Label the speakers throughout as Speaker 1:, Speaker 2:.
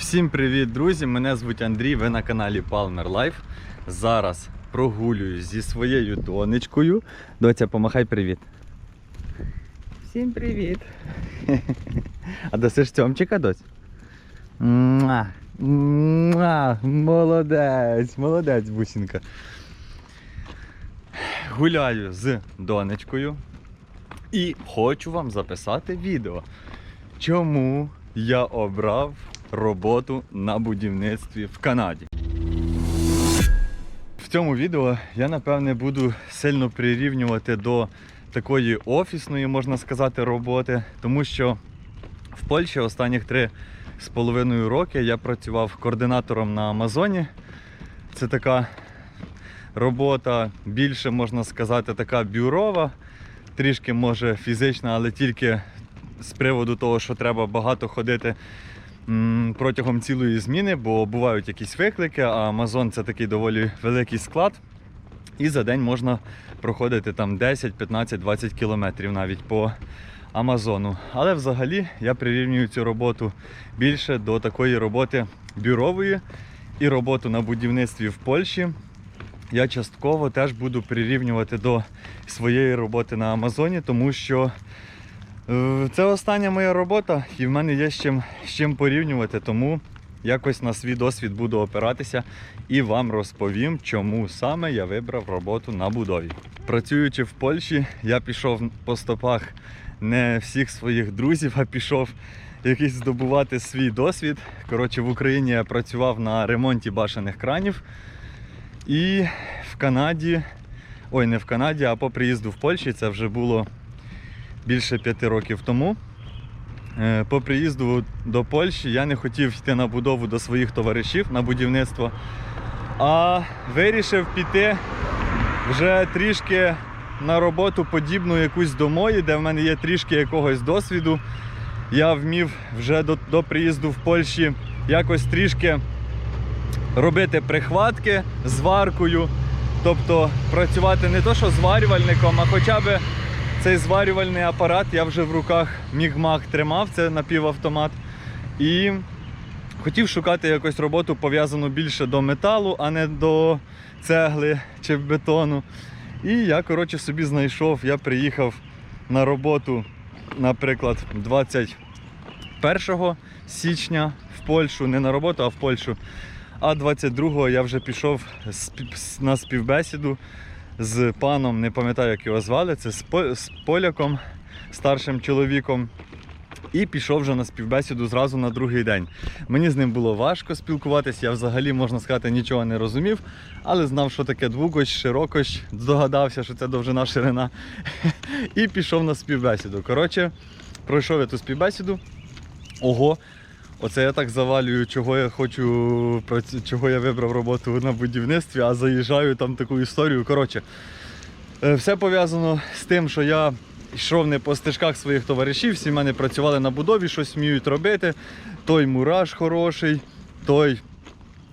Speaker 1: Всім привіт, друзі! Мене звуть Андрій, ви на каналі Palmer Life. Зараз прогулююсь зі своєю донечкою. Доця, помахай привіт.
Speaker 2: Всім привіт.
Speaker 1: А досиш цьомчика, доць? Муа, муа, молодець, молодець, бусінка. Гуляю з донечкою і хочу вам записати відео. Чому я обрав роботу на будівництві в Канаді? В цьому відео я напевне буду сильно прирівнювати до такої офісної, можна сказати, роботи, тому що в Польщі останніх три з половиною роки я працював координатором на Амазоні. Це така робота, більше можна сказати, така бюрова, трішки може фізична, але тільки з приводу того, що треба багато ходити протягом цілої зміни, бо бувають якісь виклики, а Амазон це такий доволі великий склад. І за день можна проходити там 10, 15, 20 кілометрів навіть по Амазону. Але взагалі я прирівнюю цю роботу більше до такої роботи бюрової і роботу на будівництві в Польщі. Я частково теж буду прирівнювати до своєї роботи на Амазоні, тому що це остання моя робота, і в мене є з чим, з чим порівнювати, тому якось на свій досвід буду опиратися і вам розповім, чому саме я вибрав роботу на будові. Працюючи в Польщі, я пішов по стопах не всіх своїх друзів, а пішов якийсь здобувати свій досвід. Коротше, в Україні я працював на ремонті башених кранів. І в Канаді, ой, не в Канаді, а по приїзду в Польщі, це вже було більше п'яти років тому. Е, По приїзду до Польщі я не хотів йти на будову до своїх товаришів на будівництво, а вирішив піти вже трішки на роботу подібну якусь до моєї, де в мене є трішки якогось досвіду. Я вмів вже до, до приїзду в Польщі якось трішки робити прихватки з варкою. Тобто працювати не то, що зварювальником, а хоча б цей зварювальний апарат я вже в руках міг-маг тримав, це напівавтомат. І хотів шукати якусь роботу пов'язану більше до металу, а не до цегли чи бетону. І я, коротше, собі знайшов, я приїхав на роботу, наприклад, 21 січня в Польщу, не на роботу, а в Польщу. А 22-го я вже пішов на співбесіду з паном, не пам'ятаю, як його звали, це з поляком, старшим чоловіком. І пішов вже на співбесіду зразу на другий день. Мені з ним було важко спілкуватися, я взагалі, можна сказати, нічого не розумів, але знав, що таке двукоч, широкоч, здогадався, що це довжина ширина. І пішов на співбесіду. Коротше, пройшов я ту співбесіду. Ого, Оце я так завалюю, чого я хочу, чого я вибрав роботу на будівництві, а заїжджаю там таку історію. Коротше, е, все пов'язано з тим, що я йшов не по стежках своїх товаришів, всі в мене працювали на будові, щось вміють робити. Той мураш хороший, той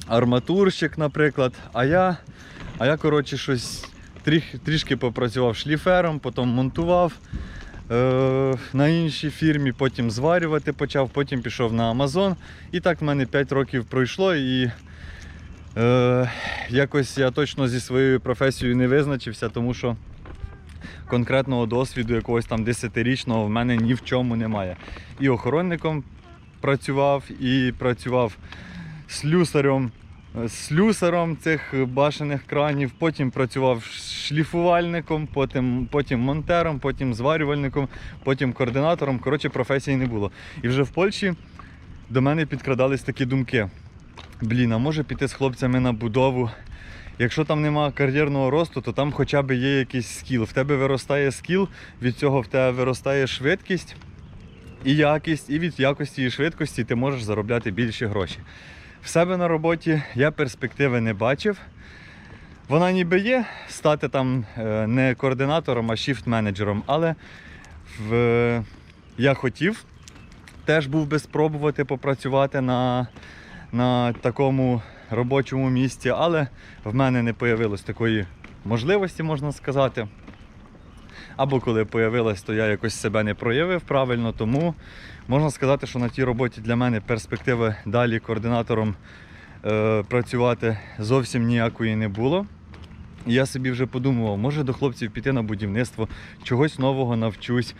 Speaker 1: арматурщик, наприклад. А я, а я коротше, щось трішки попрацював шліфером, потім монтував на іншій фірмі, потім зварювати почав, потім пішов на Амазон. І так в мене 5 років пройшло і е, якось я точно зі своєю професією не визначився, тому що конкретного досвіду якогось там 10-річного в мене ні в чому немає. І охоронником працював, і працював слюсарем. Слюсаром цих башених кранів, потім працював шліфувальником, потім, потім монтером, потім зварювальником, потім координатором. Коротше, професії не було. І вже в Польщі до мене підкрадались такі думки. Блін, а може піти з хлопцями на будову. Якщо там нема кар'єрного росту, то там хоча б є якийсь скіл. В тебе виростає скіл, від цього в тебе виростає швидкість і якість, і від якості і швидкості ти можеш заробляти більші гроші. В себе на роботі я перспективи не бачив. Вона ніби є стати там е, не координатором, а шіфт-менеджером, але в... я хотів, теж був би спробувати попрацювати на, на такому робочому місці, але в мене не появилось такої можливості, можна сказати. Або коли появилась, то я якось себе не проявив правильно. Тому можна сказати, що на тій роботі для мене перспективи далі координатором е, працювати зовсім ніякої не було. Я собі вже подумував, може до хлопців піти на будівництво, чогось нового навчусь,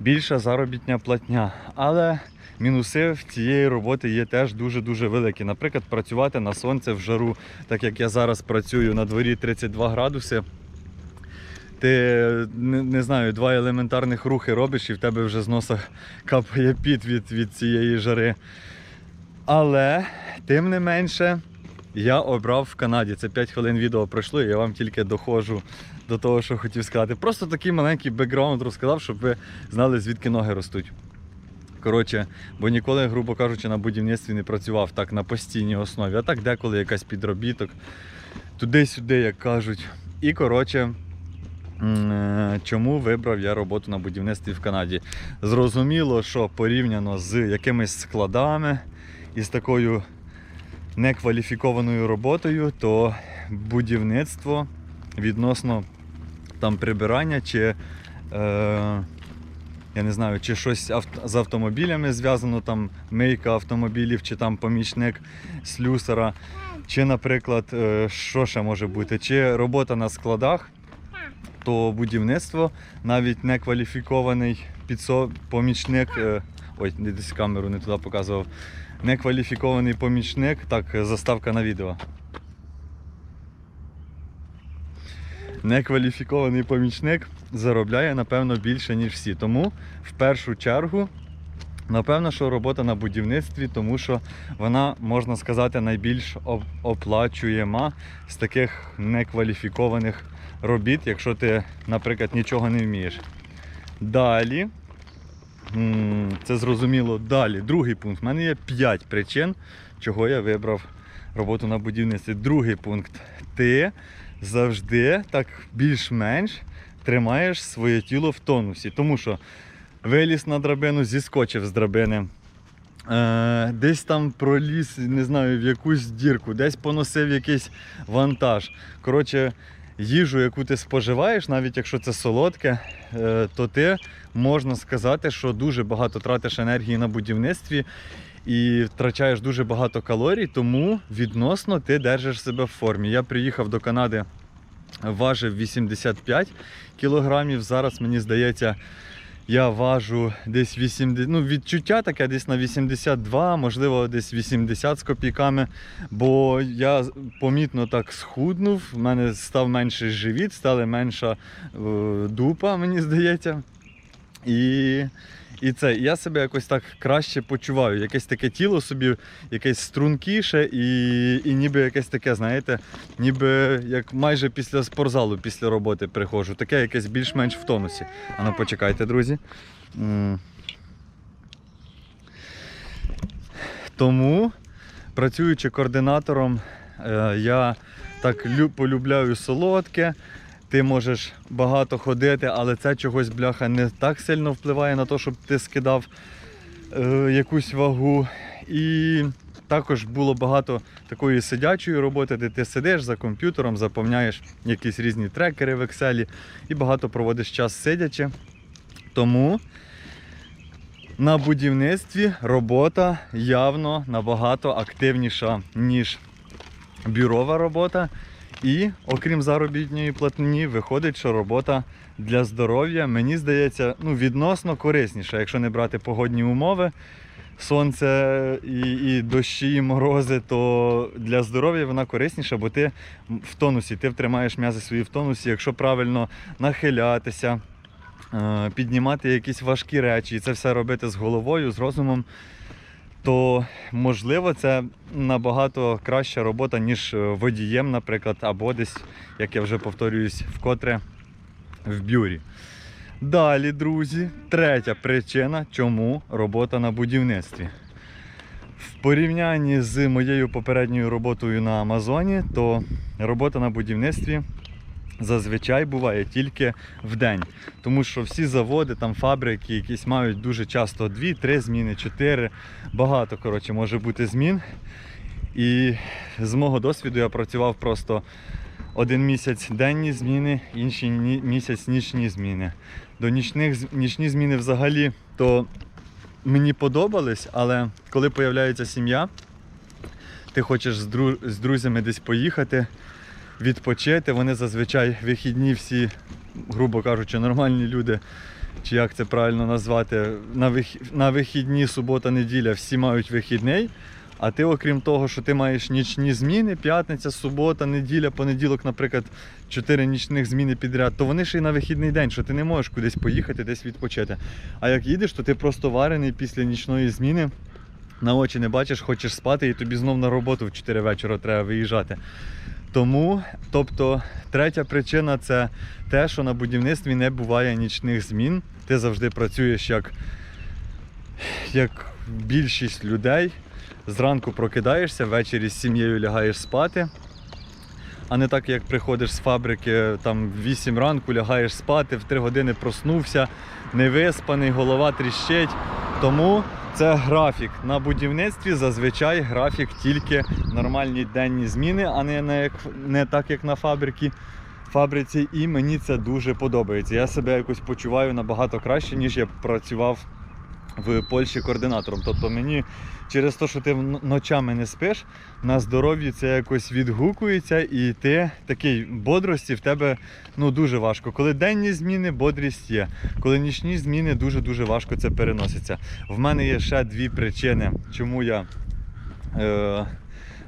Speaker 1: більша заробітня платня. Але мінуси в цієї роботи є теж дуже-дуже великі. Наприклад, працювати на сонце в жару, так як я зараз працюю на дворі 32 градуси. Ти не, не знаю, два елементарних рухи робиш, і в тебе вже з носа капає піт від, від цієї жари. Але тим не менше, я обрав в Канаді. Це 5 хвилин відео пройшло, і я вам тільки доходжу до того, що хотів сказати. Просто такий маленький бекграунд розказав, щоб ви знали, звідки ноги ростуть. Коротше, бо ніколи, грубо кажучи, на будівництві не працював так на постійній основі, а так деколи якась підробіток, туди-сюди, як кажуть. І коротше, чому вибрав я роботу на будівництві в Канаді? Зрозуміло, що порівняно з якимись складами і з такою некваліфікованою роботою, то будівництво відносно там прибирання чи. Е, я не знаю, чи щось авт- з автомобілями зв'язано, там мийка автомобілів, чи там помічник слюсара, чи, наприклад, е, що ще може бути, чи робота на складах, то будівництво, навіть не кваліфікований підсо... помічник, е, ой, десь камеру не туди показував, некваліфікований помічник, так, е, заставка на відео. Некваліфікований помічник заробляє, напевно, більше, ніж всі. Тому в першу чергу, напевно, що робота на будівництві, тому що вона, можна сказати, найбільш оп- оплачуєма з таких некваліфікованих робіт, якщо ти, наприклад, нічого не вмієш. Далі, це зрозуміло, далі. Другий пункт. У мене є 5 причин, чого я вибрав роботу на будівництві. Другий пункт. Ти завжди так більш-менш тримаєш своє тіло в тонусі. Тому що виліз на драбину, зіскочив з драбини. Е, десь там проліз, не знаю, в якусь дірку, десь поносив якийсь вантаж. Коротше, їжу, яку ти споживаєш, навіть якщо це солодке, е, то ти можна сказати, що дуже багато тратиш енергії на будівництві і втрачаєш дуже багато калорій, тому відносно ти держиш себе в формі. Я приїхав до Канади, важив 85 кілограмів. Зараз мені здається, я важу десь 80, ну відчуття таке десь на 82, можливо, десь 80 з копійками. Бо я помітно так схуднув, в мене став менший живіт, стала менша е, дупа, мені здається. І, і це, я себе якось так краще почуваю. Якесь таке тіло собі, якесь стрункіше, і, і ніби якесь таке, знаєте, ніби як майже після спортзалу, після роботи приходжу. Таке якесь більш-менш в тонусі. А ну почекайте, друзі. Тому, працюючи координатором, е, я так полюбляю солодке. Ти можеш багато ходити, але це чогось бляха не так сильно впливає на те, щоб ти скидав е, якусь вагу. І також було багато такої сидячої роботи, де ти сидиш за комп'ютером, заповняєш якісь різні трекери в Excel і багато проводиш час сидячи. Тому на будівництві робота явно набагато активніша, ніж бюрова робота. І окрім заробітної платні, виходить, що робота для здоров'я, мені здається, ну, відносно корисніша, якщо не брати погодні умови, сонце і, і дощі, і морози, то для здоров'я вона корисніша, бо ти в тонусі, ти втримаєш м'язи свої в тонусі, якщо правильно нахилятися, е, піднімати якісь важкі речі, і це все робити з головою, з розумом, то можливо це набагато краща робота, ніж е, водієм, наприклад, або десь, як я вже повторююсь, вкотре в бюрі. Далі, друзі, третя причина, чому робота на будівництві. В порівнянні з моєю попередньою роботою на Амазоні, то робота на будівництві зазвичай буває тільки в день. Тому що всі заводи, там фабрики якісь мають дуже часто 2-3 зміни, 4, багато коротше, може бути змін. І з мого досвіду я працював просто один місяць денні зміни, інший місяць нічні зміни. До нічних нічні зміни взагалі то мені подобались, але коли появляється сім'я, ти хочеш з друзями десь поїхати, відпочити. Вони зазвичай вихідні всі, грубо кажучи, нормальні люди, чи як це правильно назвати, на, вих... на вихідні, субота, неділя всі мають вихідний. А ти, окрім того, що ти маєш нічні зміни, п'ятниця, субота, неділя, понеділок, наприклад, чотири нічних зміни підряд, то вони ще й на вихідний день, що ти не можеш кудись поїхати, десь відпочити. А як їдеш, то ти просто варений після нічної зміни. На очі не бачиш, хочеш спати, і тобі знов на роботу в 4 вечора треба виїжджати. Тому, тобто, третя причина це те, що на будівництві не буває нічних змін. Ти завжди працюєш як, як більшість людей. Зранку прокидаєшся, ввечері з сім'єю лягаєш спати. А не так, як приходиш з фабрики там в 8 ранку, лягаєш спати, в 3 години проснувся, невиспаний, голова тріщить. Тому це графік. На будівництві зазвичай графік тільки нормальні денні зміни, а не, як, не так, як на фабриці. фабриці. І мені це дуже подобається. Я себе якось почуваю набагато краще, ніж я працював в Польщі координатором. Тобто мені через те, що ти ночами не спиш, на здоров'ї це якось відгукується, і ти такий бодрості в тебе ну, дуже важко. Коли денні зміни, бодрість є. Коли нічні зміни, дуже-дуже важко це переноситься. В мене є ще дві причини, чому я е,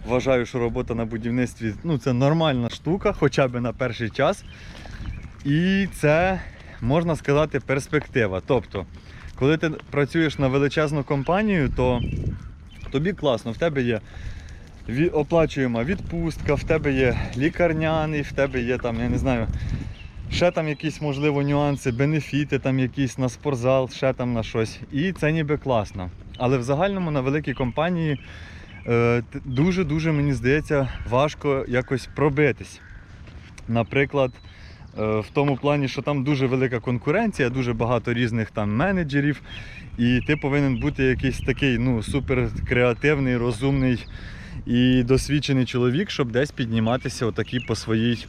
Speaker 1: вважаю, що робота на будівництві ну, це нормальна штука, хоча б на перший час. І це, можна сказати, перспектива. Тобто, коли ти працюєш на величезну компанію, то тобі класно, в тебе є оплачуєма відпустка, в тебе є лікарняний, в тебе є там, я не знаю, ще там якісь, можливо, нюанси, бенефіти, там якісь на спортзал, ще там на щось. І це ніби класно. Але в загальному на великій компанії е, дуже-дуже, мені здається, важко якось пробитись. Наприклад, в тому плані, що там дуже велика конкуренція, дуже багато різних там менеджерів, і ти повинен бути якийсь такий ну, супер креативний, розумний і досвідчений чоловік, щоб десь підніматися отакій по своїй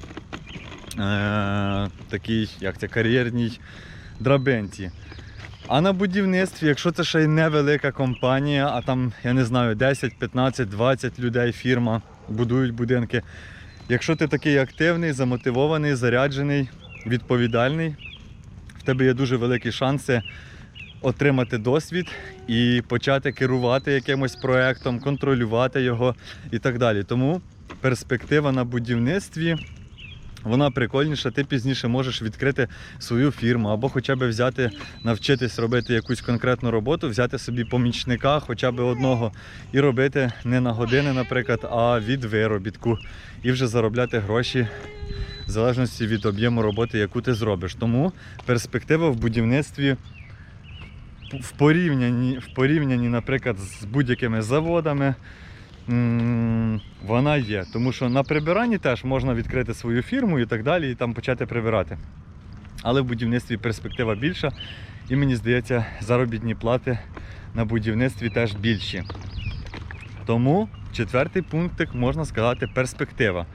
Speaker 1: е, такій, як це, кар'єрній драбинці. А на будівництві, якщо це ще й невелика компанія, а там, я не знаю, 10, 15, 20 людей, фірма будують будинки. Якщо ти такий активний, замотивований, заряджений, відповідальний, в тебе є дуже великі шанси отримати досвід і почати керувати якимось проєктом, контролювати його і так далі. Тому перспектива на будівництві. Вона прикольніша, ти пізніше можеш відкрити свою фірму або хоча б взяти, навчитись робити якусь конкретну роботу, взяти собі помічника, хоча б одного, і робити не на години, наприклад, а від виробітку, і вже заробляти гроші в залежності від об'єму роботи, яку ти зробиш. Тому перспектива в будівництві в порівнянні, в порівнянні наприклад, з будь-якими заводами. Вона є, тому що на прибиранні теж можна відкрити свою фірму і так далі, і там почати прибирати. Але в будівництві перспектива більша, і мені здається, заробітні плати на будівництві теж більші. Тому четвертий пунктик можна сказати перспектива.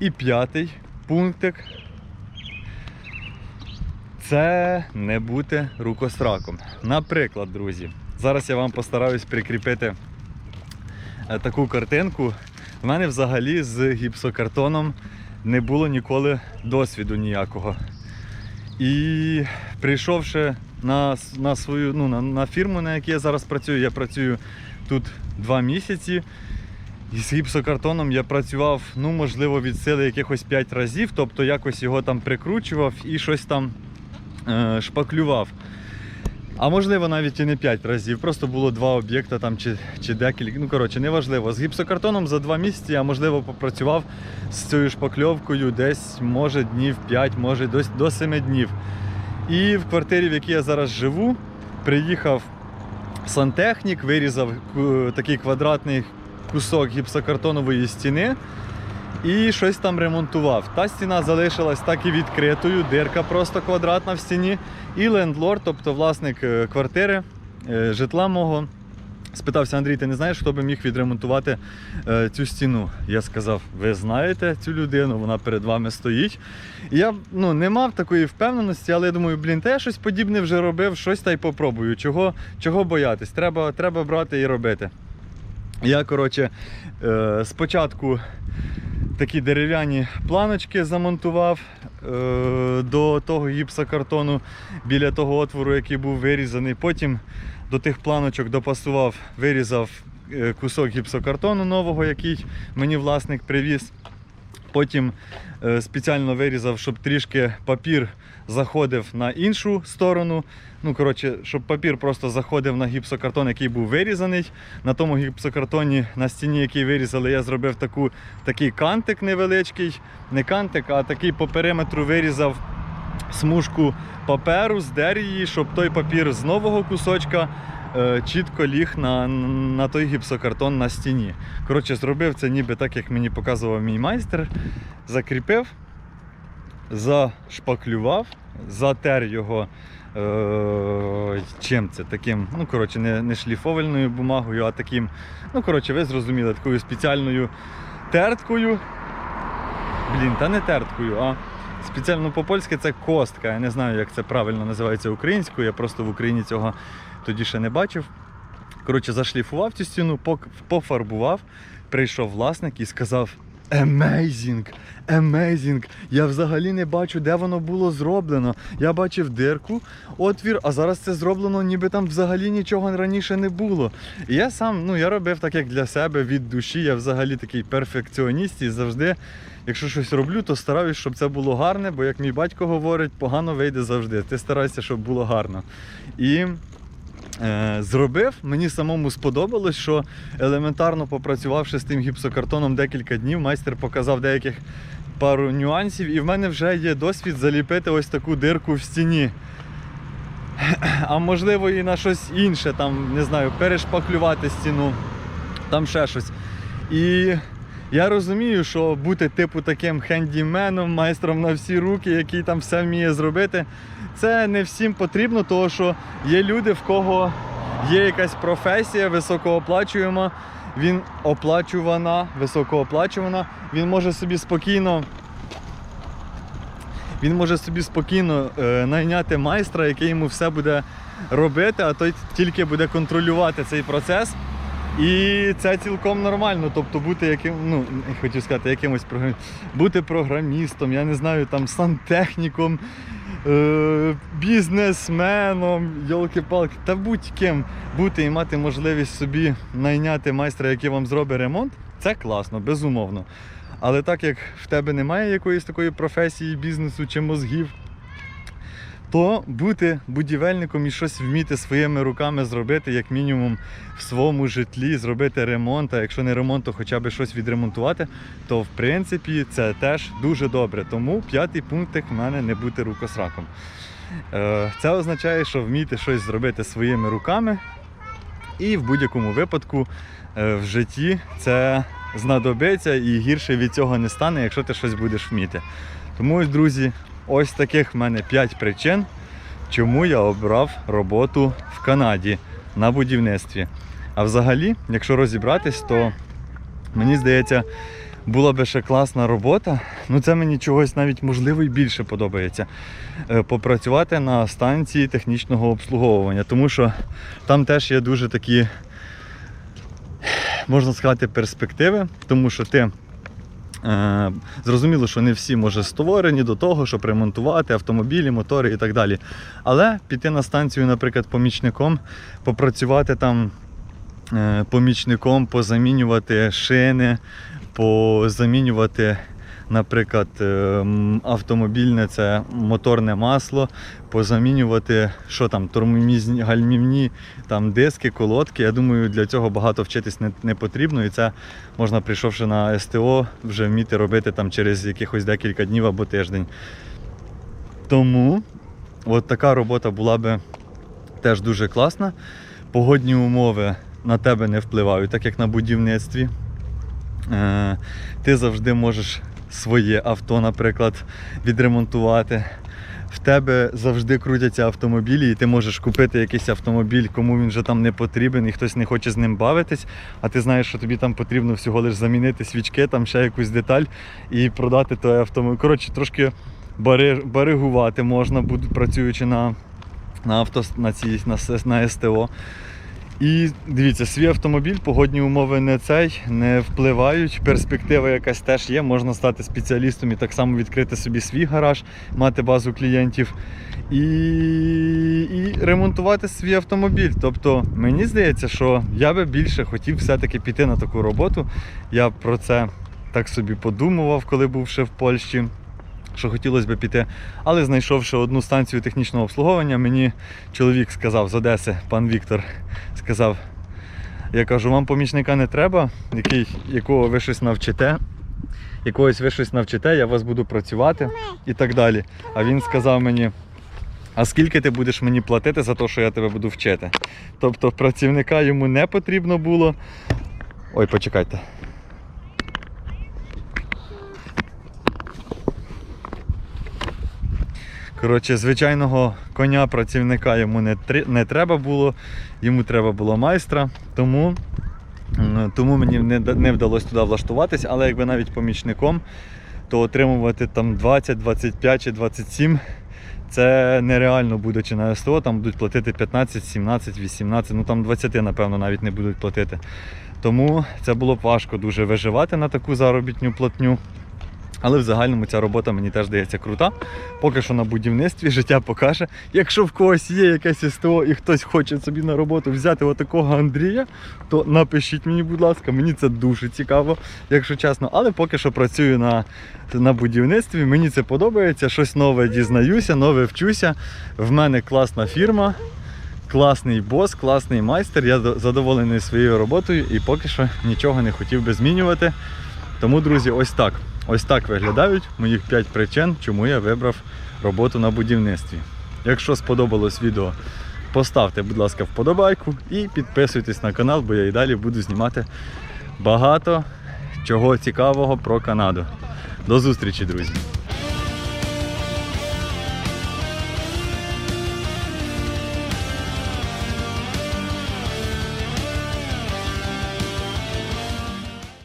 Speaker 1: І п'ятий пунктик це не бути рукосраком. Наприклад, друзі, зараз я вам постараюсь прикріпити таку картинку. У мене взагалі з гіпсокартоном не було ніколи досвіду ніякого. І прийшовши на, на свою ну, на, на фірму, на якій я зараз працюю, я працюю тут два місяці. І з гіпсокартоном я працював, ну, можливо, від сили якихось 5 разів, тобто якось його там прикручував і щось там е, шпаклював. А можливо навіть і не 5 разів, просто було два об'єкти там чи, чи декілька. Ну, коротше, неважливо. З гіпсокартоном за 2 місяці я, можливо, попрацював з цією шпакльовкою десь, може, днів 5, може до, до 7 днів. І в квартирі, в якій я зараз живу, приїхав сантехнік, вирізав такий квадратний кусок гіпсокартонової стіни і щось там ремонтував. Та стіна залишилась так і відкритою, дирка просто квадратна в стіні. І лендлорд, тобто власник е, квартири, е, житла мого, Спитався Андрій, ти не знаєш, хто би міг відремонтувати е, цю стіну? Я сказав, ви знаєте цю людину, вона перед вами стоїть. Я ну, не мав такої впевненості, але я думаю, блін, та я щось подібне вже робив, щось та й попробую. Чого, чого боятись? Треба, треба брати і робити. Я, коротше, е, спочатку такі дерев'яні планочки замонтував е, до того гіпсокартону біля того отвору, який був вирізаний. Потім до тих планочок допасував, вирізав е, кусок гіпсокартону нового, який мені власник привіз. Потім е, спеціально вирізав, щоб трішки папір заходив на іншу сторону. Ну, коротше, щоб папір просто заходив на гіпсокартон, який був вирізаний. На тому гіпсокартоні на стіні, який вирізали, я зробив таку, такий кантик невеличкий. Не кантик, а такий по периметру вирізав смужку паперу, здер її, щоб той папір з нового кусочка чітко ліг на, на той гіпсокартон на стіні. Коротше, зробив це ніби так, як мені показував мій майстер. Закріпив, зашпаклював, затер його. Е, чим це таким, ну коротше, не, не шліфовальною бумагою, а таким, ну коротше, ви зрозуміли, такою спеціальною терткою. Блін, та не терткою, а спеціально по-польськи це костка. Я не знаю, як це правильно називається українською. Я просто в Україні цього тоді ще не бачив. Коротше, зашліфував цю стіну, пофарбував. Прийшов власник і сказав: Amazing! Amazing! Я взагалі не бачу, де воно було зроблено. Я бачив дирку, отвір, а зараз це зроблено, ніби там взагалі нічого раніше не було. І я сам, ну я робив так, як для себе від душі. Я взагалі такий перфекціоніст і завжди, якщо щось роблю, то стараюсь, щоб це було гарне, бо як мій батько говорить, погано вийде завжди. Ти старайся, щоб було гарно. І е, зробив, мені самому сподобалось, що елементарно попрацювавши з тим гіпсокартоном декілька днів, майстер показав деяких пару нюансів, і в мене вже є досвід заліпити ось таку дирку в стіні. А можливо і на щось інше, там, не знаю, перешпаклювати стіну, там ще щось. І я розумію, що бути типу таким хендіменом, майстром на всі руки, який там все вміє зробити, це не всім потрібно, тому що є люди, в кого є якась професія високооплачуєма, він оплачувана, високооплачувана, він може собі спокійно. Він може собі спокійно е, найняти майстра, який йому все буде робити, а той тільки буде контролювати цей процес. І це цілком нормально. Тобто бути яким, ну, хотів сказати, якимось програм... бути програмістом, я не знаю, там сантехніком, е- бізнесменом, йолки-палки, та будь-ким бути і мати можливість собі найняти майстра, який вам зробить ремонт, це класно, безумовно. Але так як в тебе немає якоїсь такої професії, бізнесу чи мозгів, то бути будівельником і щось вміти своїми руками зробити, як мінімум, в своєму житлі, зробити ремонт, а якщо не ремонт, то хоча б щось відремонтувати, то в принципі це теж дуже добре. Тому п'ятий пункт в мене не бути рукосраком. Е, Це означає, що вміти щось зробити своїми руками, і в будь-якому випадку е, в житті це знадобиться і гірше від цього не стане, якщо ти щось будеш вміти. Тому, друзі, ось таких в мене 5 причин, чому я обрав роботу в Канаді на будівництві. А взагалі, якщо розібратись, то мені здається, була би ще класна робота. Ну це мені чогось навіть можливо і більше подобається. е, Попрацювати на станції технічного обслуговування, тому що там теж є дуже такі, можна сказати, перспективи, тому що ти. Е, Зрозуміло, що не всі може створені до того, щоб ремонтувати автомобілі, мотори і так далі. Але піти на станцію, наприклад, помічником, попрацювати там е, помічником, позамінювати шини, позамінювати, наприклад, е, автомобільне це моторне масло, позамінювати, що там, тормозні, гальмівні там, диски, колодки. Я думаю, для цього багато вчитись не, не потрібно. І це можна, прийшовши на СТО, вже вміти робити там через якихось декілька днів або тиждень. Тому от така робота була би теж дуже класна. Погодні умови на тебе не впливають, так як на будівництві. Е, Ти завжди можеш своє авто, наприклад, відремонтувати. в тебе завжди крутяться автомобілі, і ти можеш купити якийсь автомобіль, кому він вже там не потрібен, і хтось не хоче з ним бавитись, а ти знаєш, що тобі там потрібно всього лише замінити свічки, там ще якусь деталь і продати той автомобіль. Коротше, трошки баригувати можна, працюючи на, на авто на, цій, на, на СТО. І дивіться, свій автомобіль, погодні умови не цей, не впливають. Перспектива якась теж є. Можна стати спеціалістом і так само відкрити собі свій гараж, мати базу клієнтів і, і ремонтувати свій автомобіль. Тобто, мені здається, що я би більше хотів все-таки піти на таку роботу. Я про це так собі подумував, коли був ще в Польщі. Що хотілося б піти, але знайшовши одну станцію технічного обслуговування, мені чоловік сказав з Одеси, пан Віктор, сказав: я кажу, вам помічника не треба, який, якого ви щось навчите, якогось ви щось навчите, я вас буду працювати і так далі. А він сказав мені. А скільки ти будеш мені платити за те, що я тебе буду вчити? Тобто працівника йому не потрібно було. Ой, почекайте. Коротше, звичайного коня працівника йому не, не треба було, йому треба було майстра, тому, тому мені не, не вдалося туди влаштуватись, але якби навіть помічником, то отримувати там 20, 25 чи 27 це нереально будучи на СТО, там будуть платити 15, 17, 18, ну там 20, напевно, навіть не будуть платити. Тому це було б важко дуже виживати на таку заробітню платню. Але в загальному ця робота мені теж здається крута. Поки що на будівництві життя покаже. Якщо в когось є якесь СТО і хтось хоче собі на роботу взяти отакого Андрія, то напишіть мені, будь ласка, мені це дуже цікаво, якщо чесно. Але поки що працюю на, на будівництві, мені це подобається, щось нове дізнаюся, нове вчуся. В мене класна фірма. Класний бос, класний майстер. Я задоволений своєю роботою і поки що нічого не хотів би змінювати. Тому, друзі, ось так. Ось так виглядають моїх 5 причин, чому я вибрав роботу на будівництві. Якщо сподобалось відео, поставте, будь ласка, вподобайку і підписуйтесь на канал, бо я і далі буду знімати багато чого цікавого про Канаду. До зустрічі, друзі!